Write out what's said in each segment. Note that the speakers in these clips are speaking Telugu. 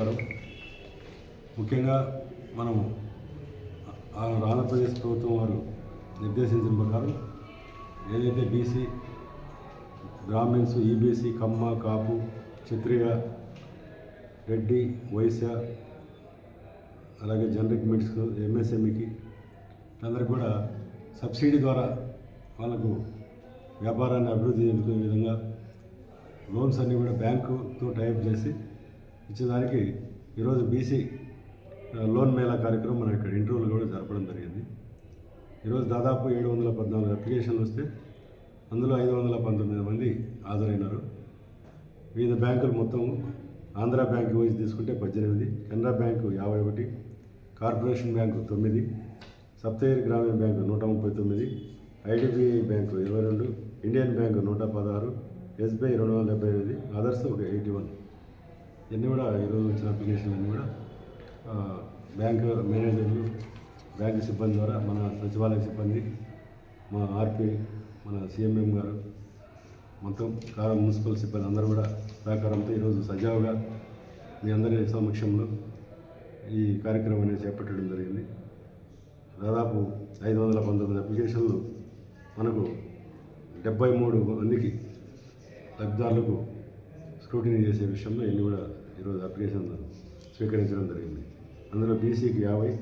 అందరికీ నమస్కారం ముఖ్యంగా మనము ఆ ఆంధ్రప్రదేశ్ ప్రభుత్వం వారు నిర్దేశించిన ప్రకారం ఏదైతే BC Brahmins EBC Kamma Kapu Kshatriya Reddy Vaishya అలాగే జనరిక్ మెడిసిన్ ఎంఎస్ఎంఈకి అందరూ కూడా సబ్సిడీ ద్వారా వాళ్ళకు వ్యాపారాన్ని అభివృద్ధి చెందుకునే విధంగా లోన్స్ అన్నీ కూడా బ్యాంకుతో టైప్ చేసి ఇచ్చేదానికి ఈరోజు బీసీ లోన్ మేళా కార్యక్రమం మన ఇక్కడ ఇంటర్వ్యూలు కూడా జరపడం జరిగింది. ఈరోజు దాదాపు ఏడు వందల పద్నాలుగు అప్లికేషన్లు వస్తే అందులో ఐదు వందల పంతొమ్మిది మంది హాజరైనారు. వివిధ బ్యాంకులు మొత్తం ఆంధ్ర బ్యాంక్ వైజ్ తీసుకుంటే పద్దెనిమిది కెనరా బ్యాంకు యాభై ఒకటి కార్పొరేషన్ బ్యాంకు తొమ్మిది సప్తగిరి గ్రామీణ బ్యాంకు నూట ముప్పై తొమ్మిది ఐడిబిఐ బ్యాంకు ఇరవై రెండు ఇండియన్ బ్యాంకు నూట పదహారు ఎస్బీఐ రెండు వందల డెబ్బై ఎనిమిది అదర్స్ ఒక ఎయిటీ వన్. ఇవన్నీ కూడా ఈరోజు వచ్చిన అప్లికేషన్లు అన్నీ కూడా బ్యాంకు మేనేజర్లు బ్యాంకు సిబ్బంది ద్వారా మన సచివాలయ సిబ్బంది మా ఆర్పీ మన సిఎంఎం గారు మొత్తం కారం మున్సిపల్ సిబ్బంది అందరూ కూడా సహకారంతో ఈరోజు సజావుగా మీ అందరి సమక్షంలో ఈ కార్యక్రమం అనేది చేపట్టడం జరిగింది. దాదాపు ఐదు వందల పంతొమ్మిది అప్లికేషన్లు మనకు డెబ్బై మూడు మందికి లబ్ధిదారులకు స్క్రూటినీ చేసే విషయంలో ఎన్ని కూడా ఈరోజు అప్లికేషన్ స్వీకరించడం జరిగింది. అందులో బీసీకి యాభై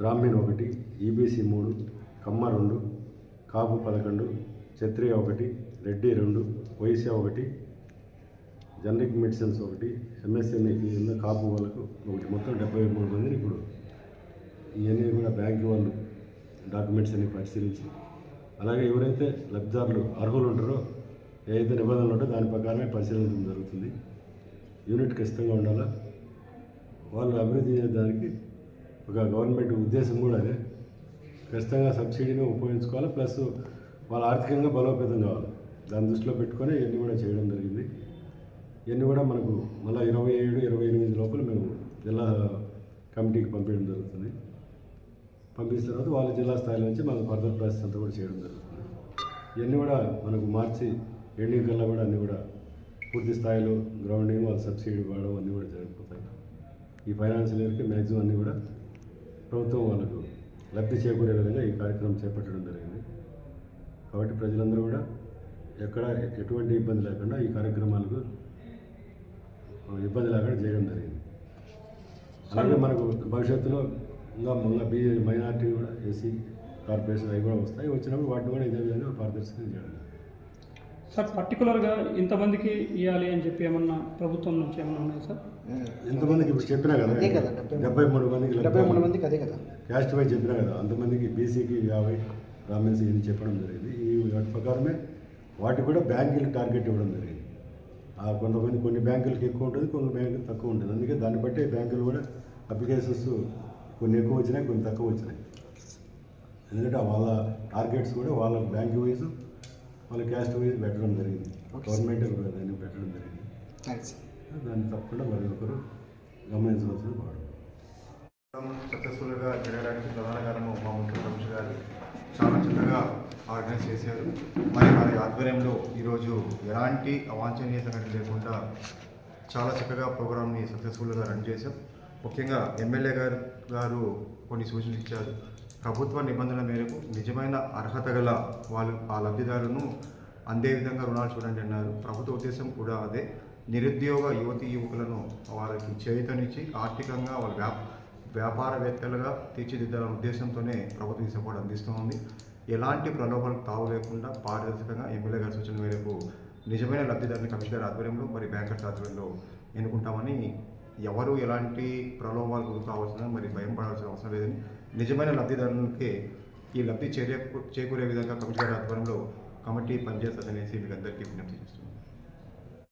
బ్రాహ్మణ్ ఒకటి ఈబీసీ మూడు కమ్మ రెండు కాపు పదకొండు క్షత్రియ ఒకటి రెడ్డి రెండు వైశ్య ఒకటి జనరిక్ మెడిసిన్స్ ఒకటి ఎంఎస్ఎంఈకి ఉన్న కాపు వాళ్ళకు ఒకటి. మొత్తం డెబ్బై మూడు మందిని ఇప్పుడు ఇవన్నీ కూడా బ్యాంకు వాళ్ళు డాక్యుమెంట్స్ అన్ని పరిశీలించి అలాగే ఎవరైతే లబ్ధిదారులు అర్హులు ఉంటారో ఏదైతే నిబంధనలు ఉంటాయో దాని ప్రకారమే పరిశీలించడం జరుగుతుంది. యూనిట్ ఖచ్చితంగా ఉండాలా? వాళ్ళు అభివృద్ధి చేయడానికి ఒక గవర్నమెంట్ ఉద్దేశం కూడా అదే. ఖచ్చితంగా సబ్సిడీని ఉపయోగించుకోవాలి ప్లస్ వాళ్ళ ఆర్థికంగా బలోపేతం కావాలి. దాన్ని దృష్టిలో పెట్టుకొని ఇవన్నీ కూడా చేయడం జరిగింది. ఇవన్నీ కూడా మనకు మళ్ళీ ఇరవై ఏడు ఇరవై ఎనిమిది లోపల మేము జిల్లా కమిటీకి పంపించడం జరుగుతుంది. పంపించిన తర్వాత వాళ్ళ జిల్లా స్థాయి నుంచి మనకు ఫర్దర్ ప్రాసెస్ అంతా కూడా చేయడం జరుగుతుంది. ఇవన్నీ కూడా మనకు మార్చి ఎండింగ్ కల్లా కూడా అన్నీ కూడా పూర్తి స్థాయిలో గ్రౌండింగ్ వాళ్ళ సబ్సిడీ ఇవ్వడం అన్నీ కూడా జరిగిపోతాయి. ఈ ఫైనాన్షియల్ ఇయర్కి మ్యాక్సిమం అన్నీ కూడా ప్రభుత్వం వాళ్ళకు లబ్ధి చేకూరే విధంగా ఈ కార్యక్రమం చేపట్టడం జరిగింది. కాబట్టి ప్రజలందరూ కూడా ఎక్కడ ఎటువంటి ఇబ్బంది లేకుండా ఈ కార్యక్రమాలకు ఇబ్బంది లేకుండా చేయడం జరిగింది. అలాగే మనకు భవిష్యత్తులో ఇంకా మళ్ళీ బీ మైనార్టీ కూడా ఎస్సీ కార్పొరేషన్ అవి కూడా వస్తాయి. వచ్చినప్పుడు వాటిని కూడా ఇదే విధంగా పారదర్శకం చేయడం సార్ పర్టికులర్గా ఇంతమందికి ఇవ్వాలి అని చెప్పి ఏమన్నా ప్రభుత్వం నుంచి ఏమన్నా ఉన్నాయి సార్? ఎంతమందికి ఇప్పుడు చెప్పినా కదా? అదే కదా, డెబ్బై మూడు మందికి డెబ్బై మూడు మందికి అదే కదా. క్యాస్ట్ వైజ్ చెప్పినా కదా అంతమందికి బీసీకి యాభై బ్రాహ్మణ్స్ ఇది చెప్పడం జరిగింది. ఈ వాటి ప్రకారమే వాటికి కూడా బ్యాంకులు టార్గెట్ ఇవ్వడం జరిగింది. ఆ కొంతమంది కొన్ని బ్యాంకులకి ఎక్కువ ఉంటుంది కొన్ని బ్యాంకులు తక్కువ ఉంటుంది. అందుకే దాన్ని బట్టి బ్యాంకులు కూడా అప్లికేషన్స్ కొన్ని ఎక్కువ వచ్చినాయి కొన్ని తక్కువ వచ్చినాయి. ఎందుకంటే వాళ్ళ టార్గెట్స్ కూడా వాళ్ళ బ్యాంక్ వైజ్ వాళ్ళ క్యాస్ట్ వైజ్ పెట్టడం జరిగింది. గవర్నమెంట్ దాన్ని పెట్టడం జరిగింది. థ్యాంక్స్ దాన్ని తప్పకుండా మరి ఒకరు గమనించవలసిన వాడు. సక్సెస్ఫుల్గా జరగడానికి ప్రధాన కారణం మా ముఖ్య కమిషనర్ గారు చాలా చక్కగా ఆర్గనైజ్ చేశారు. మరి వారి ఆధ్వర్యంలో ఈరోజు ఎలాంటి అవాంఛనీయ సంఘటన లేకుండా చాలా చక్కగా ప్రోగ్రామ్ని సక్సెస్ఫుల్గా రన్ చేశాం. ముఖ్యంగా ఎమ్మెల్యే గారు గారు కొన్ని సూచనలు ఇచ్చారు. ప్రభుత్వ నిబంధనల మేరకు నిజమైన అర్హత గల వాళ్ళు ఆ లబ్ధిదారులను అందే విధంగా రుణాలు చూడండి అన్నారు. ప్రభుత్వ ఉద్దేశం కూడా అదే. నిరుద్యోగ యువతి యువకులను వాళ్ళకి చేయుతనిచ్చి ఆర్థికంగా వాళ్ళ వ్యాప వ్యాపారవేత్తలుగా తీర్చిదిద్దాలనే ఉద్దేశంతోనే ప్రభుత్వం ఈ సపోర్ట్ అందిస్తుంది ఎలాంటి ప్రలోభాలకు తావు లేకుండా పారదర్శకంగా ఎమ్మెల్యే గారి సూచన మేరకు నిజమైన లబ్ధిదారుని కమిషనర్ ఆధ్వర్యంలో మరి బ్యాంకర్స్ ఆధ్వర్యంలో ఎన్నుకుంటామని ఎవరు ఎలాంటి ప్రలోభాలకు గురి కావాల్సిన మరి భయం పడాల్సిన అవసరం లేదని నిజమైన లబ్ధిదారులకే ఈ లబ్ధి చేరే చేకూరే విధంగా కమిటీ ఆధ్వర్యంలో కమిటీ పనిచేస్తుందనేసి మీకు అందరికీ విజ్ఞప్తి చేస్తున్నాను.